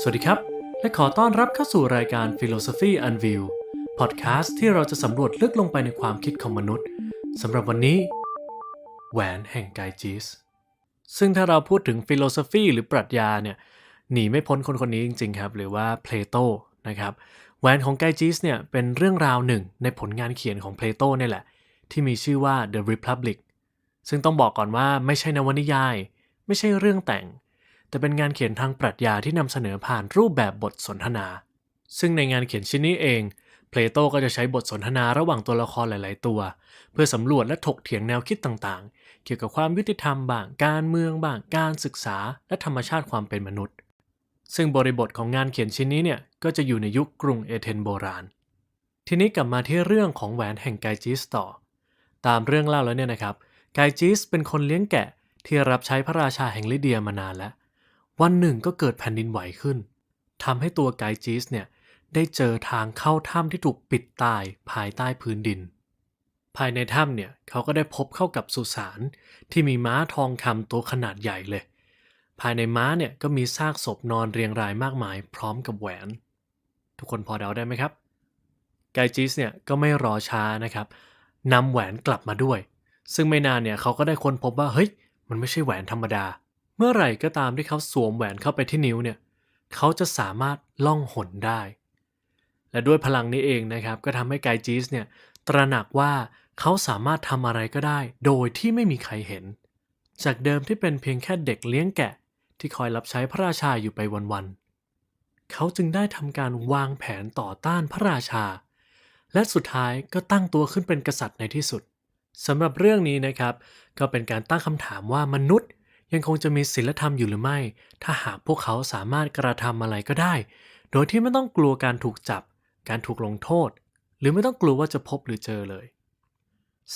สวัสดีครับ และขอต้อนรับเข้าสู่รายการ Philosophy Unveil พอดแคสต์ที่เราจะสำรวจลึกลงไปในความคิดของมนุษย์สำหรับวันนี้ แหวนแห่งไกจีสซึ่งถ้าเราพูดถึง philosophy หรือปรัชญาเนี่ยหนีไม่พ้นคนคนนี้จริงๆครับ หรือว่าเพลโตนะครับแหวนของไกจีสเนี่ยเป็นเรื่องราวหนึ่งในผลงานเขียนของเพลโตนี่แหละ ที่มีชื่อว่า The Republic ซึ่งต้องบอกก่อนว่าไม่ใช่นวนิยาย ไม่ใช่เรื่องแต่ง แต่เป็นงานเขียนทางปรัชญาที่นำเสนอผ่านรูปแบบบทสนทนา ซึ่งในงานเขียนชิ้นนี้เองเพลโตก็จะใช้บทสนทนาระหว่างตัวละครหลาย ๆ ตัว เพื่อสำรวจและถกเถียงแนวคิดต่างๆ เกี่ยวกับความยุติธรรมบ้างการเมืองบ้างการศึกษา และธรรมชาติความเป็นมนุษย์ ซึ่งบริบทของงานเขียนชิ้นนี้เนี่ยก็จะอยู่ในยุคกรุงเอเธนโบราณ ทีนี้กลับมาที่เรื่องของแหวนแห่งไกจิสต่อ ตามเรื่องเล่าแล้วเนี่ยนะครับไกจิสเป็นคนเลี้ยงแกะที่รับใช้พระราชาแห่งลิเดียมานานแล้ว วันหนึ่งก็เกิดแผ่นดินไหวขึ้นทำให้ตัวไกจิสเนี่ยได้เจอทางเข้าถ้ำที่ถูกปิดตายภายใต้พื้นดิน ภายในถ้ำเนี่ยเขาก็ได้พบเข้ากับสุสานที่มีม้าทองคำตัวขนาดใหญ่เลย ภายในม้าเนี่ยก็มีซากศพนอนเรียงรายมากมาย พร้อมกับแหวน ทุกคนพอเดาได้ไหมครับไกจิสเนี่ยก็ไม่รอช้านะครับนำแหวนกลับมาด้วย ซึ่งไม่นานเนี่ยเขาก็ได้ค้นพบว่าเฮ้ยมันไม่ใช่แหวนธรรมดา เมื่อไหร่ก็ตามที่เขาสวมแหวนเข้าไปที่นิ้วเนี่ยเขาจะสามารถล่องหนได้ และด้วยพลังนี้เองนะครับ ก็ทำให้ไกจิสเนี่ยตระหนักว่าเขาสามารถทำอะไรก็ได้ โดยที่ไม่มีใครเห็น จากเดิมที่เป็นเพียงแค่เด็กเลี้ยงแกะ ที่คอยรับใช้พระราชาอยู่ไปวันๆเขาจึงได้ทำการวางแผนต่อต้านพระราชา และสุดท้ายก็ตั้งตัวขึ้นเป็นกษัตริย์ในที่สุดสำหรับเรื่องนี้นะครับ ก็เป็นการตั้งคำถามว่ามนุษย์ ยังคงจะมีศีลธรรมอยู่หรือไม่ ถ้าหากพวกเขาสามารถกระทำอะไรก็ได้ โดยที่ไม่ต้องกลัวการถูกจับ การถูกลงโทษ หรือไม่ต้องกลัวว่าจะพบหรือเจอเลย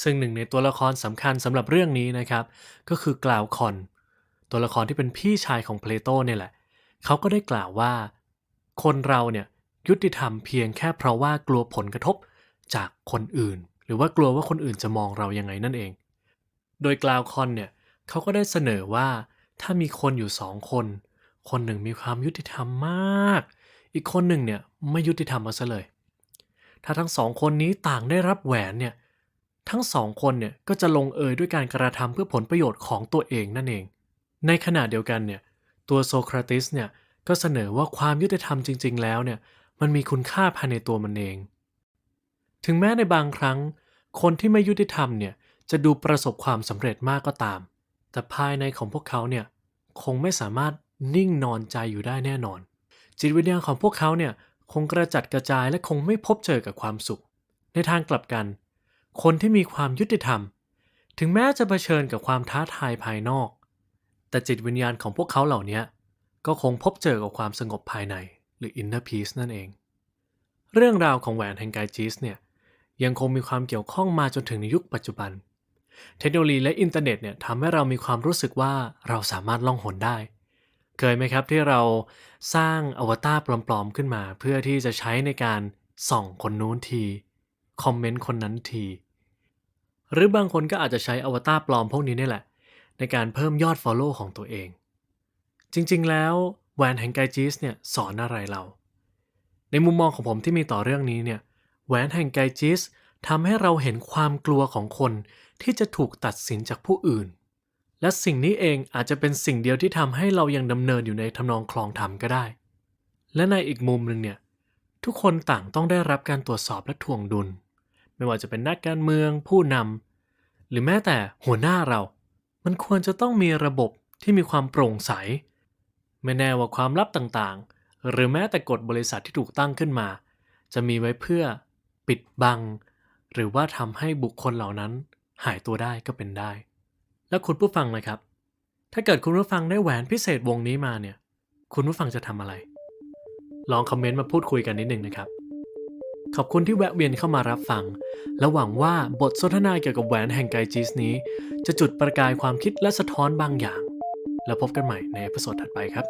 ซึ่งหนึ่งในตัวละครสำคัญสำหรับเรื่องนี้นะครับ ก็คือกล่าวคอน ตัวละครที่เป็นพี่ชายของเพลโตเนี่ยแหละ เขาก็ได้กล่าวว่า คนเราเนี่ยยุติธรรมเพียงแค่เพราะว่ากลัวผลกระทบจากคนอื่น หรือว่ากลัวว่าคนอื่นจะมองเรายังไงนั่นเอง โดยกล่าวคอนเนี่ย เขาก็ได้เสนอว่าถ้ามีคนอยู่สองคน คนหนึ่งมีความยุติธรรมมาก อีกคนหนึ่งเนี่ยไม่ยุติธรรมมาซะเลย ถ้าทั้งสองคนนี้ต่างได้รับแหวนเนี่ยทั้งสองคนเนี่ยก็จะลงเอยด้วยการกระทำเพื่อผลประโยชน์ของตัวเองนั่นเอง ในขณะเดียวกันเนี่ยตัวโซเคราติสเนี่ยก็เสนอว่าความยุติธรรมจริง ๆ แล้วเนี่ยมันมีคุณค่าภายในตัวมันเอง ถึงแม้ในบางครั้ง คนที่ไม่ยุติธรรมเนี่ยจะดูประสบความสำเร็จมากก็ตาม แต่ภายในของพวกเขาเนี่ยคงไม่สามารถนิ่งนอนใจอยู่ได้แน่นอน จิตวิญญาณของพวกเขาเนี่ยคงกระจัดกระจายและคงไม่พบเจอกับความสุข ในทางกลับกัน คนที่มีความยุติธรรม ถึงแม้จะเผชิญกับความท้าทายภายนอก แต่จิตวิญญาณของพวกเขาเหล่านี้ก็คงพบเจอกับความสงบภายใน หรือ inner peace นั่นเอง เรื่องราวของแหวนแห่งไกจิสเนี่ยยังคงมีความเกี่ยวข้องมาจนถึงในยุคปัจจุบัน เทคโนโลยีและอินเทอร์เน็ตเนี่ยทำให้เรามีความรู้สึกว่าเราสามารถล่องหนได้ เคยไหมครับที่เราสร้างอวตารปลอมๆขึ้นมา เพื่อที่จะใช้ในการส่องคนนู้นทีคอมเมนต์คนนั้นที หรือบางคนก็อาจจะใช้อวตารปลอมพวกนี้นี่แหละ ในการเพิ่มยอด Follow ของตัวเอง จริงๆ แล้วแวนแห่งไกจิสเนี่ยสอนอะไรเรา ในมุมมองของผมที่มีต่อเรื่องนี้เนี่ยแหวนแห่งไกจิส ทำให้เราเห็นความกลัวของคนที่จะถูกตัดสินจากผู้อื่น และสิ่งนี้เองอาจจะเป็นสิ่งเดียวที่ทำให้เรายังดำเนินอยู่ในทำนองคลองธรรมก็ได้ และในอีกมุมหนึ่งเนี่ยทุกคนต่างต้องได้รับการตรวจสอบและถ่วงดุล ไม่ว่าจะเป็นนักการเมืองผู้นำหรือแม้แต่หัวหน้าเรา มันควรจะต้องมีระบบที่มีความโปร่งใส ไม่แน่ว่าความลับต่างๆ หรือแม้แต่กฎบริษัทที่ถูกตั้งขึ้นมา จะมีไว้เพื่อปิดบัง หรือว่าทำให้บุคคลเหล่านั้นหายตัวได้ก็เป็นได้ แล้วคุณผู้ฟังนะครับ ถ้าเกิดคุณผู้ฟังได้แหวนพิเศษวงนี้มาเนี่ย คุณผู้ฟังจะทำอะไร ลองคอมเมนต์มาพูดคุยกันนิดหนึ่งนะครับ ขอบคุณที่แวะเวียนเข้ามารับฟัง และหวังว่าบทสนทนาเกี่ยวกับแหวนแห่งไกจิสนี้ จะจุดประกายความคิดและสะท้อนบางอย่าง แล้วพบกันใหม่ในเอพิโซดถัดไปครับ